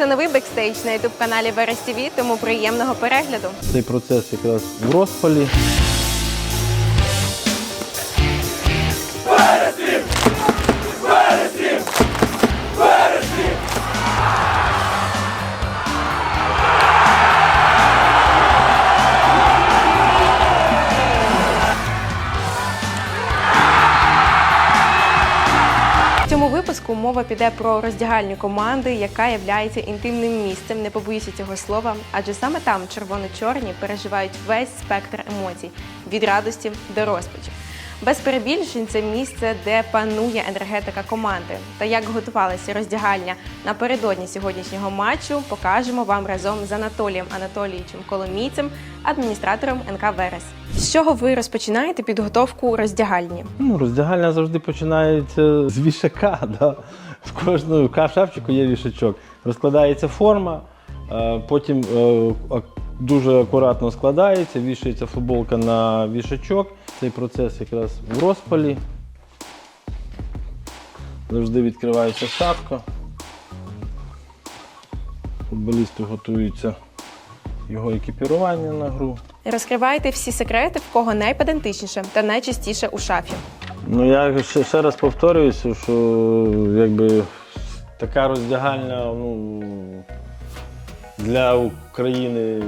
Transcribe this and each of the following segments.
Це новий бекстейдж на ютуб каналі Верес ТВ, тому приємного перегляду. Цей процес якраз в розпалі. Випуску мова піде про роздягальню команди, яка є інтимним місцем. Не побоюся цього слова, адже саме там червоно-чорні переживають весь спектр емоцій від радості до розпачі. Без перебільшень це місце, де панує енергетика команди. Та як готувалася роздягальня напередодні сьогоднішнього матчу, покажемо вам разом з Анатолієм Анатолійовичем Коломійцем, адміністратором НК Верес. З чого ви розпочинаєте підготовку роздягальні? Ну, роздягальня завжди починається з вішака. Да? В кожного в шапчику є вішачок. Розкладається форма, е, потім е, дуже акуратно складається, вішається футболка на вішачок. Цей процес якраз в розпалі. Завжди відкривається шапка. Футболісти готуються його екіпірування на гру. Розкривайте всі секрети, в кого найпедантичніше та найчастіше у шафі. Ну я ще, ще раз повторююся, що якби така роздягальня ну, для України,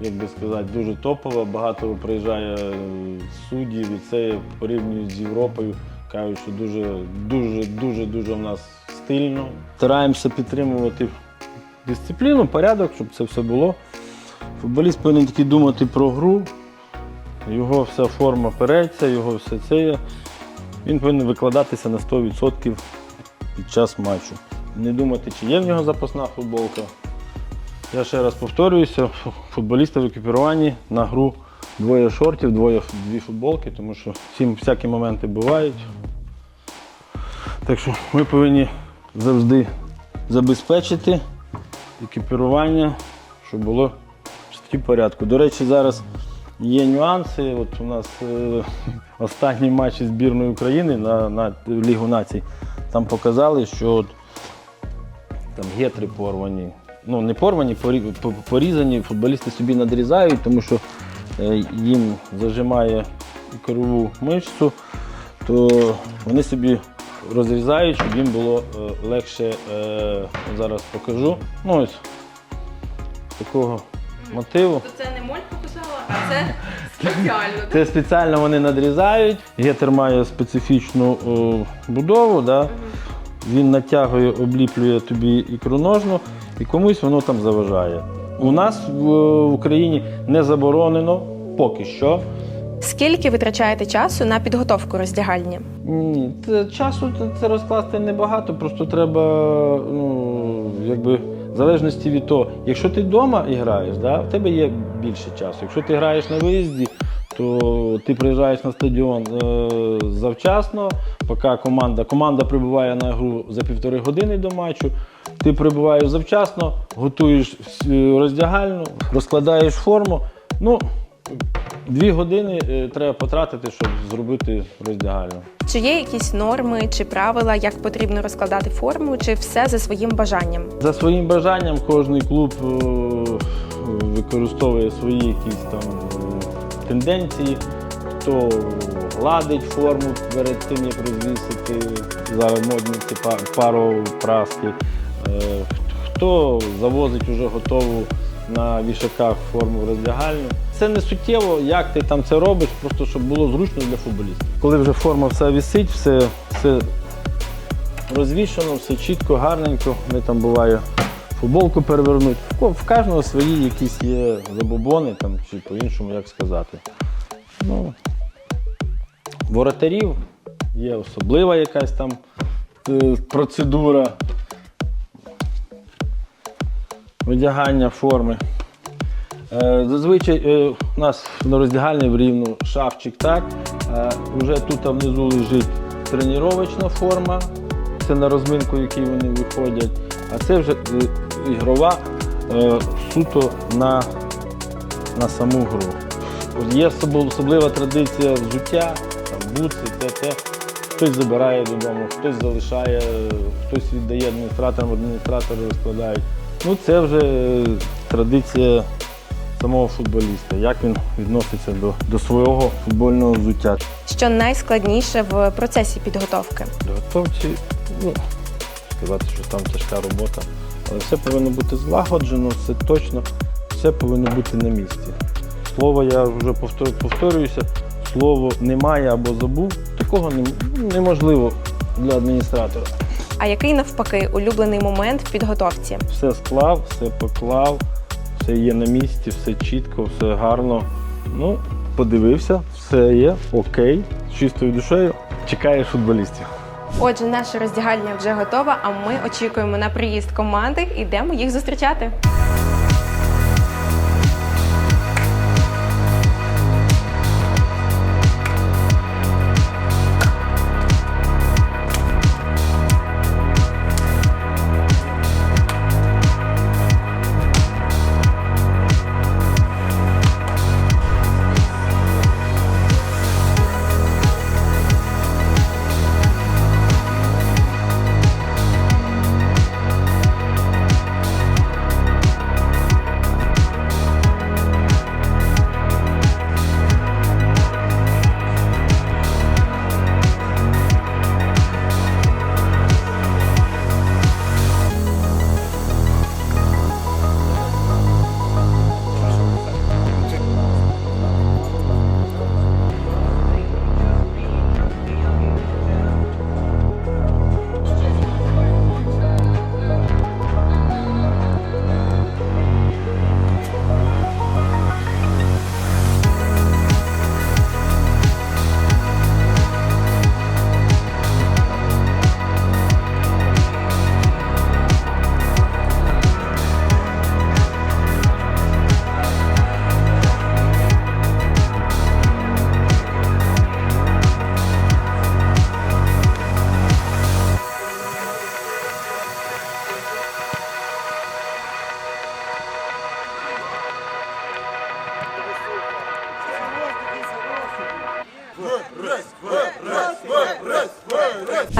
як би сказати, дуже топова. Багато приїжджає суддів і це порівнюють з Європою. Кажуть, що дуже, дуже, дуже, дуже в нас стильно. Стараємося підтримувати дисципліну, порядок, щоб це все було. Футболіст повинен тільки думати про гру, його вся форма переться, його все це. є. Він повинен викладатися на 100% під час матчу. Не думати, чи є в нього запасна футболка. Я ще раз повторююся, футболісти в екіпіруванні на гру двоє шортів, двоє дві футболки, тому що всі всякі моменти бувають. Так що ми повинні завжди забезпечити екіпірування, щоб було в порядку. До речі, зараз є нюанси. От у нас е, останні матчі збірної України на, на Лігу націй там показали, що от, там гетри порвані. Ну, не порвані, порізані, футболісти собі надрізають, тому що е, їм зажимає корову мишцю, то вони собі розрізають, щоб їм було е, легше. Е, зараз покажу. Ну, ось такого мотиву. Це не моль покусала, а це спеціально. Це спеціально вони надрізають. Гетер має специфічну о, будову. Да? Він натягує, обліплює тобі ікроножну і комусь воно там заважає. У нас в, в Україні не заборонено поки що. Скільки витрачаєте часу на підготовку роздягальні? Ні, це, часу це, це розкласти небагато, просто треба, ну, якби, в залежності від того, якщо ти вдома і граєш, да, в тебе є більше часу. Якщо ти граєш на виїзді, то ти приїжджаєш на стадіон е, завчасно, поки команда, команда прибуває на гру за півтори години до матчу. Ти прибуваєш завчасно, готуєш роздягальну, розкладаєш форму. Ну, дві години е, треба потратити, щоб зробити роздягальну. Чи є якісь норми чи правила, як потрібно розкладати форму, чи все за своїм бажанням? За своїм бажанням кожен клуб е, використовує свої якісь там е, тенденції. Хто гладить форму перед тим, як розвісити, зараз модні ці па- пару праски. Е, Хто завозить вже готову на вішаках форму в роздягальню. Це не суттєво, як ти там це робиш, просто щоб було зручно для футболістів. Коли вже форма вся висить, все, все розвішано, все чітко, гарненько. Вони там буває футболку перевернуть. В кожного свої якісь є забобони, там, чи по-іншому, як сказати. Ну, воротарів є особлива якась там е, процедура видягання форми. Е, Зазвичай е, у нас на роздягальні в рівну шафчик так. Е, Вже тут внизу лежить тренувачна форма, це на розминку, в вони виходять. А це вже ігрова е, суто на, на саму гру. От Є особлива традиція взуття, там, бутси, те, те. Хтось забирає додому, хтось залишає, хтось віддає адміністраторам, адміністратори розкладають. Ну, це вже е, традиція самого футболіста, як він відноситься до, до свого футбольного взуття. Що найскладніше в процесі підготовки? Готовці, ну, сказати, що там тяжка робота, але все повинно бути злагоджено, все точно, все повинно бути на місці. Слово я вже повторююся, слово немає або забув, такого неможливо для адміністратора. А який навпаки улюблений момент в підготовці? Все склав, все поклав, все є на місці, все чітко, все гарно. Ну, подивився, все є, окей, з чистою душею. Чекаєш футболістів. Отже, наша роздягальня вже готова, а ми очікуємо на приїзд команди і йдемо їх зустрічати.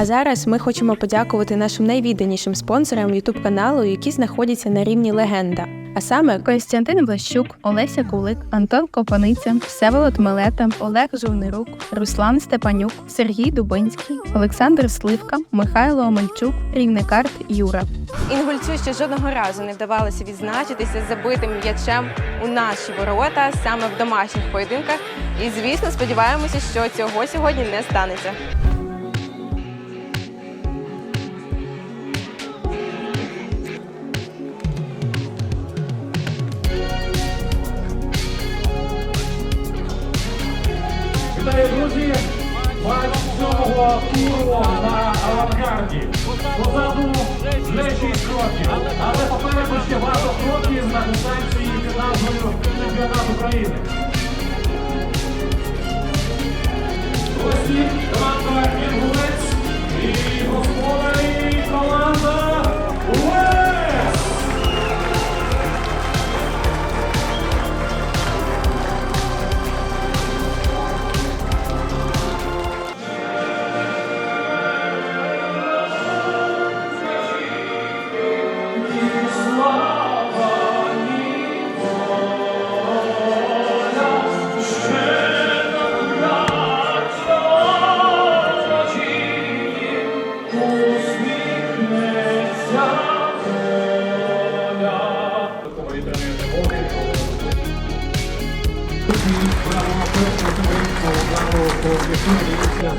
А зараз ми хочемо подякувати нашим найвідданішим спонсорам youtube каналу, які знаходяться на рівні легенда. А саме Костянтин Влащук, Олеся Кулик, Антон Копаниця, Всеволод Милета, Олег Жовнирук, Руслан Степанюк, Сергій Дубинський, Олександр Сливка, Михайло Омельчук, Рівникарт Юра. Інгульцю ще жодного разу не вдавалося відзначитися забитим м'ячем у наші ворота саме в домашніх поєдинках. І звісно, сподіваємося, що цього сьогодні не станеться. Сьомого туру на авангарді. Позаду вже 6 кроків, але попереду ще багато кроків на дистанції під назвою Чемпіонат України.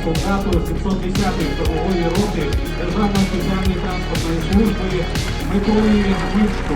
Солдату 710-ї торгової роти Державної спеціальної транспортної служби Миколи Мишко.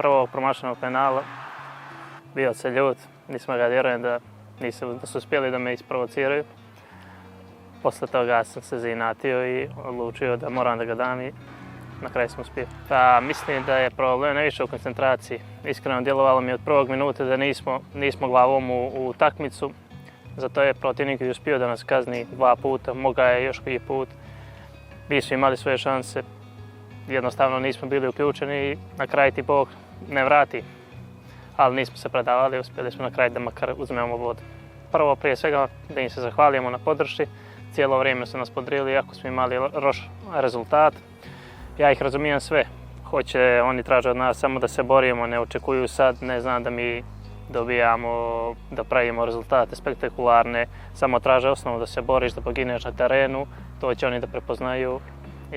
Prvog promašenog penala bio se ljut, nismo ga vjerujem da, nisu, da su uspjeli da me isprovociraju. Posle toga sam se zainatio i odlučio da moram da ga dam i na kraju sam uspio. Pa mislim da je problem najviše u koncentraciji. Iskreno djelovalo mi od prvog minuta da nismo, nismo glavom u, u utakmicu. Zato je protivnik i uspio da nas kazni dva puta, moga je još koji put. Mi smo imali svoje šanse, jednostavno nismo bili uključeni i na kraju ti Bog ne vrati. Ali nismo se predavali, uspjeli smo na kraju da makar uzmemo vodu. Prvo, prije svega, da im se zahvalimo na podršci. Cijelo vrijeme su nas podrili, iako smo imali loš rezultat. Ja ih razumijem sve. Hoće, oni traže od nas samo da se borimo, ne očekuju sad, ne znam da mi dobijamo, da pravimo rezultate spektakularne, samo traže osnovu da se boriš, da pogineš na terenu, to će oni da prepoznaju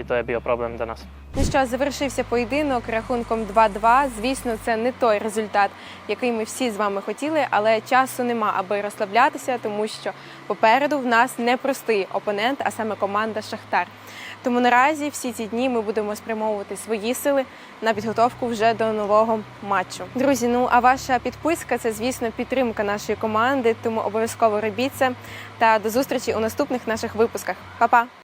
to je bio problem za nas. Ну що, завершився поєдинок рахунком 2-2. Звісно, це не той результат, який ми всі з вами хотіли, але часу нема, аби розслаблятися, тому що попереду в нас непростий опонент, а саме команда Шахтар. Тому наразі всі ці дні ми будемо спрямовувати свої сили на підготовку вже до нового матчу. Друзі, ну а ваша підписка це, звісно, підтримка нашої команди, тому обов'язково робіть це. Та до зустрічі у наступних наших випусках. Па-па!